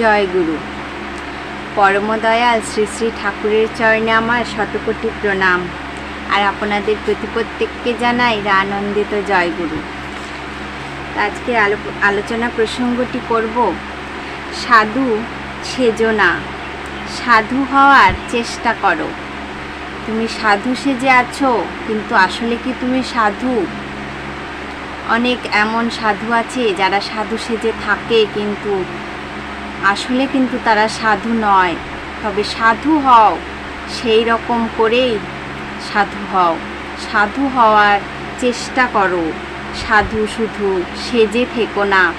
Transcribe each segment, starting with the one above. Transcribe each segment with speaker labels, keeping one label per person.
Speaker 1: জয় গুরু। পরমদয়াল শ্রী শ্রী ঠাকুরের চরণে আমার শতকোটি প্রণাম। আর আপনাদের প্রতি প্রত্যেককে জানাই আনন্দিত জয় গুরু। আজকে আলোচনা প্রসঙ্গটি করব সাধু সেজো না, সাধু হওয়ার চেষ্টা করো। তুমি সাধু সেজে আছো, কিন্তু আসলে কি তুমি সাধু? অনেক এমন সাধু আছে যারা সাধু সেজে থাকে, কিন্তু আসলে কিন্তু তারা সাধু নয়, তবে সাধু হও, সেই রকম করেই সাধু হও। সাধু হওয়ার চেষ্টা করো, সাধু শুধু সেজে থেকো না।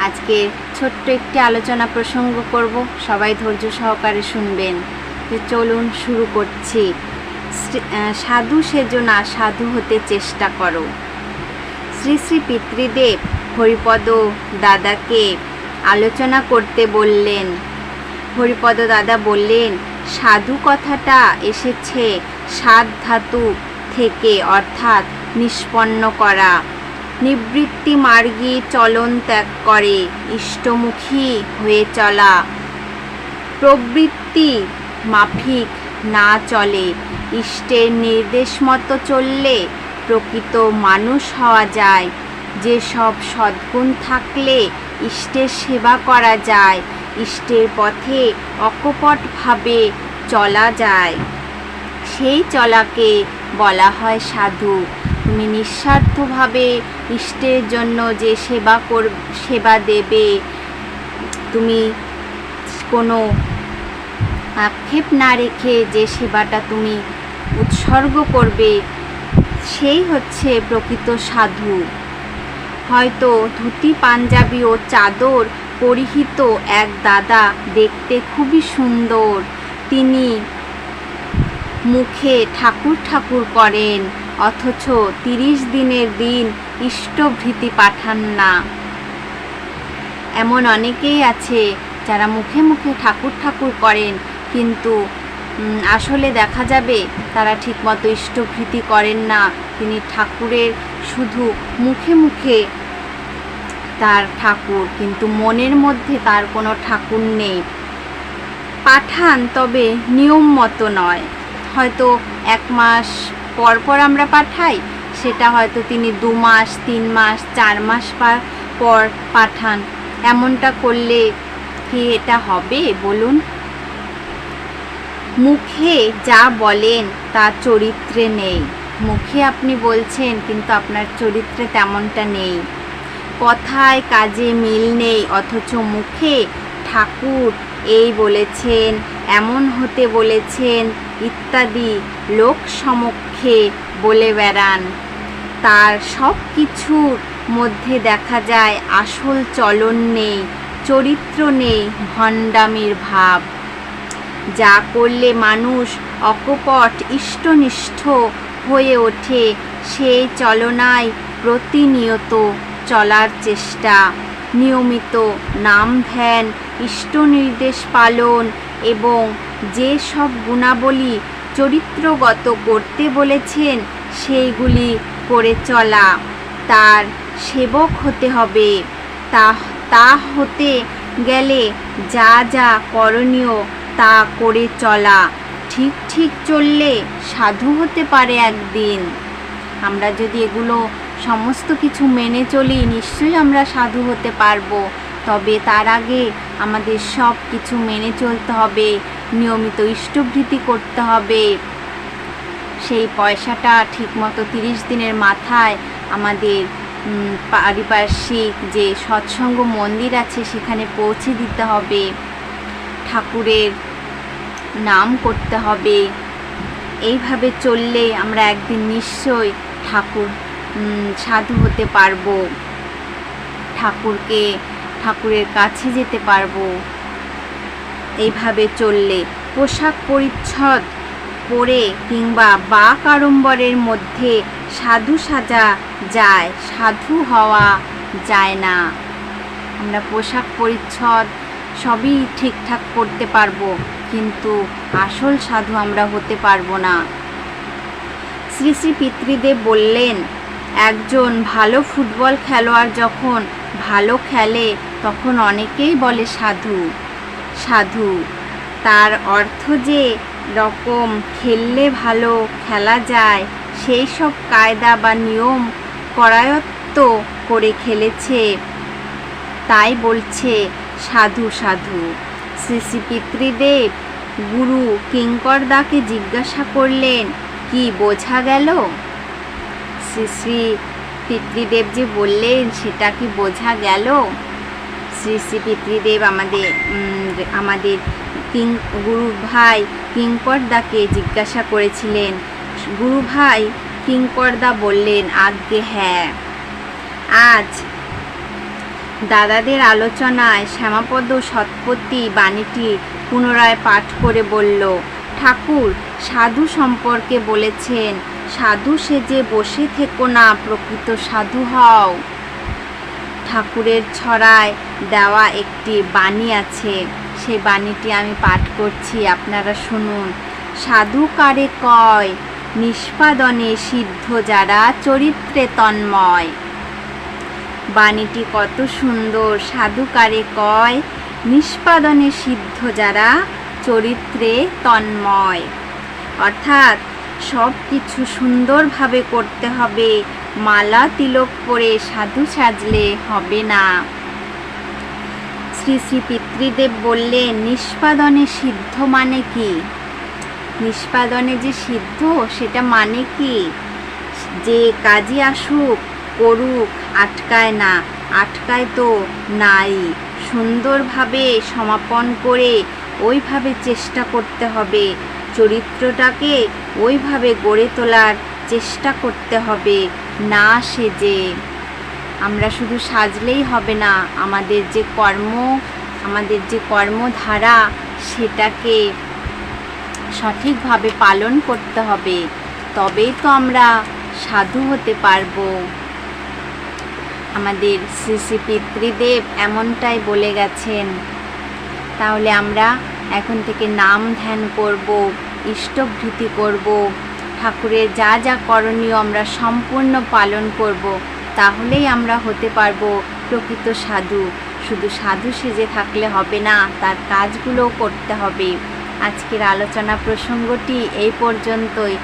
Speaker 1: আজকে ছোট্ট একটি আলোচনা প্রসঙ্গ করব, সবাই ধৈর্য সহকারে শুনবেন। তো চলুন শুরু করছি। সাধু সেজো না, সাধু হতে চেষ্টা করো। শ্রী শ্রী পিতৃদেব, হরিপদ দাদাকে আলোচনা করতে বললেন। হরিপদ দাদা বললেন, সাধু কথাটা এসেছে সাত ধাতু থেকে অর্থাৎ নিষ্পন্ন করা। নিবৃত্তি মার্গী চলন ত্যাগ করে, ইষ্টমুখী হয়ে চলা। প্রবৃত্তি মাফিক না চলে, ইষ্টের নির্দেশ মতো চললে প্রকৃত মানুষ হওয়া যায়। যেসব সদ্গুণ থাকলে ইষ্টের সেবা করা যায়, ইষ্টের পথে অকপটভাবে চলা যায়। সেই চলাকে বলা হয় সাধু। তুমি নিঃস্বার্থভাবে ইষ্টের জন্য যে সেবা কর, সেবা দেবে, তুমি কোনো আক্ষেপ না রেখে যে সেবাটা তুমি উৎসর্গ করবে, সেই হচ্ছে প্রকৃত সাধু। হয়তো ধুতি, পাঞ্জাবি ও চাদর পরিহিত এক দাদা দেখতে খুবই সুন্দর। তিনি মুখে ঠাকুর ঠাকুর করেন, অথচ তিরিশ দিনের দিন ইষ্টভৃতি পাঠান না। এমন অনেকেই আছে যারা মুখে মুখে ঠাকুর ঠাকুর করেন, কিন্তু আসলে দেখা যাবে তারা ঠিকমতো ইষ্টভৃতি করেন না। তিনি ঠাকুরের শুধু মুখে মুখে তার ঠাকুর, কিন্তু মনের মধ্যে তার কোনো ঠাকুর নেই। পাঠান, তবে নিয়ম মতো নয়। হয়তো এক মাস পর পর আমরা পাঠাই, সেটা হয়তো তিনি দু মাস, তিন মাস, চার মাস পর পাঠান। এমনটা করলে কি এটা হবে, বলুন? মুখে যা বলেন, তা চরিত্রে নেই। মুখে আপনি বলছেন, কিন্তু আপনার চরিত্রে তেমনটা নেই। কথায় কাজে মিল নেই, অথচ মুখে ঠাকুর এই বলেছেন, এমন হতে বলেছেন, ইত্যাদি লোক সমক্ষে বলে বেড়ান। তার সব কিছুর মধ্যে দেখা যায়, আসল চলন নেই, চরিত্র নেই, ভণ্ডামির ভাব। যা করলে মানুষ অকপট, ইষ্টনিষ্ঠ হয়ে ওঠে সেই চলনায় প্রতিনিয়ত চলার চেষ্টা। নিয়মিত নাম ধ্যান ইষ্ট নির্দেশ পালন এবং যে সব গুণাবলী চরিত্রগত করতে বলেছেন, সেইগুলি করে চলা। তার সেবক হতে হবে। তা তা হতে গেলে যা যা করণীয় তা করে চলা। ঠিক ঠিক চললে সাধু হতে পারে একদিন। আমরা যদি এগুলো সমস্ত কিছু মেনে চলি, নিশ্চয়ই আমরা সাধু হতে পারব। তবে তার আগে আমাদের সব কিছু মেনে চলতে হবে, নিয়মিত ইষ্টভৃতি করতে হবে। সেই পয়সাটা ঠিকমতো তিরিশ দিনের মাথায় আমাদের পারিপার্শ্বিক যে সৎসঙ্গ মন্দির আছে সেখানে পৌঁছে দিতে হবে। ঠাকুরের নাম করতে হবে। এইভাবে চললে আমরা একদিন নিশ্চয়ই ঠাকুর সাধু হতে পারব। ঠাকুরকে, ঠাকুরের কাছে যেতে পারব। এইভাবে চললে পোশাক পরিচ্ছদ পরে কিংবা বাক আড়ম্বরের মধ্যে সাধু সাজা যায়, সাধু হওয়া যায় না। আমরা পোশাক পরিচ্ছদ সবই ঠিকঠাক করতে পারব। কিন্তু আসল সাধু আমরা হতে পারব না। শ্রী শ্রী পিতৃদেব বললেন, একজন ভালো ফুটবল খেলোয়াড় যখন ভালো খেলে, তখন অনেকেই বলে সাধু। সাধু, তার অর্থ যে রকম খেললে ভালো খেলা যায়, সেই সব কায়দা বা নিয়ম করায়ত্ত করে খেলেছে। তাই বলছে, সাধু সাধু, শ্রী শ্রী পিতৃদেব গুরু কিঙ্করদাকে জিজ্ঞাসা করলেন, কি বোঝা গেল? শ্রী শ্রী পিতৃদেব যে বললেন, সেটা কি বোঝা গেল? শ্রী শ্রী পিতৃদেব আমাদের আমাদের কিং, গুরু ভাই কিঙ্করদাকে জিজ্ঞাসা করেছিলেন, গুরু ভাই কিঙ্করদা বললেন আজ্ঞে হ্যাঁ। আজ দাদাদের আলোচনায় শ্যামাপদ সৎপতি বাণীটি পুনরায় পাঠ করে বলল, ঠাকুর, সাধু সম্পর্কে বলেছেন, সাধু সেজে বসে থেকো না, প্রকৃত সাধু হও। ঠাকুরের ছড়ায় দেওয়া একটি বাণী আছে, সেই বাণীটি আমি পাঠ করছি, আপনারা শুনুন। সাধু কারে কয়, নিষ্পাদনে সিদ্ধ যারা চরিত্রে তন্ময়। বাণীটি কত সুন্দর, সাধুকারে কয়, নিষ্পাদনে সিদ্ধ যারা, চরিত্রে তন্ময়। অর্থাৎ সব কিছু সুন্দরভাবে করতে হবে, মালা তিলক পরে সাধু সাজলে হবে না। শ্রী শ্রী পিতৃদেব বললেন নিষ্পাদনে সিদ্ধ মানে কি? নিষ্পাদনে যে সিদ্ধ, সেটা মানে কি? যে কাজে আসুক করুক, আটকায় না, আটকায় তো নাই। সুন্দরভাবে সমাপন করে ওইভাবে চেষ্টা করতে হবে। চরিত্রটাকে ওইভাবে গড়ে তোলার চেষ্টা করতে হবে, না সেজে। আমরা শুধু সাজলেই হবে না, আমাদের যে কর্ম, আমাদের যে কর্মধারা, সেটাকে সঠিকভাবে পালন করতে হবে। তবেই তো আমরা সাধু হতে পারব। আমাদের শ্রী পিতৃদেব এমনটাই বলে গেছেন। তাহলে আমরা এখন থেকে নাম ধ্যান করব, ইষ্টভৃতি করব, ঠাকুরের যা যা করণীয় আমরা সম্পূর্ণ পালন করব, তাহলেই আমরা হতে পারব প্রকৃত সাধু। শুধু সাধু সেজে থাকলে হবে না, তার কাজগুলোও করতে হবে। আজকের আলোচনা প্রসঙ্গটি এই পর্যন্তই।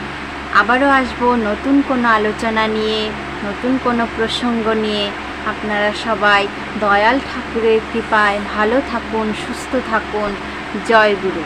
Speaker 1: আবারও আসব নতুন কোনো আলোচনা নিয়ে। নতুন কোনো প্রসঙ্গ নিয়ে আপনারা সবাই দয়াল ঠাকুরের কৃপায় ভালো থাকুন, সুস্থ থাকুন। জয় গুরু।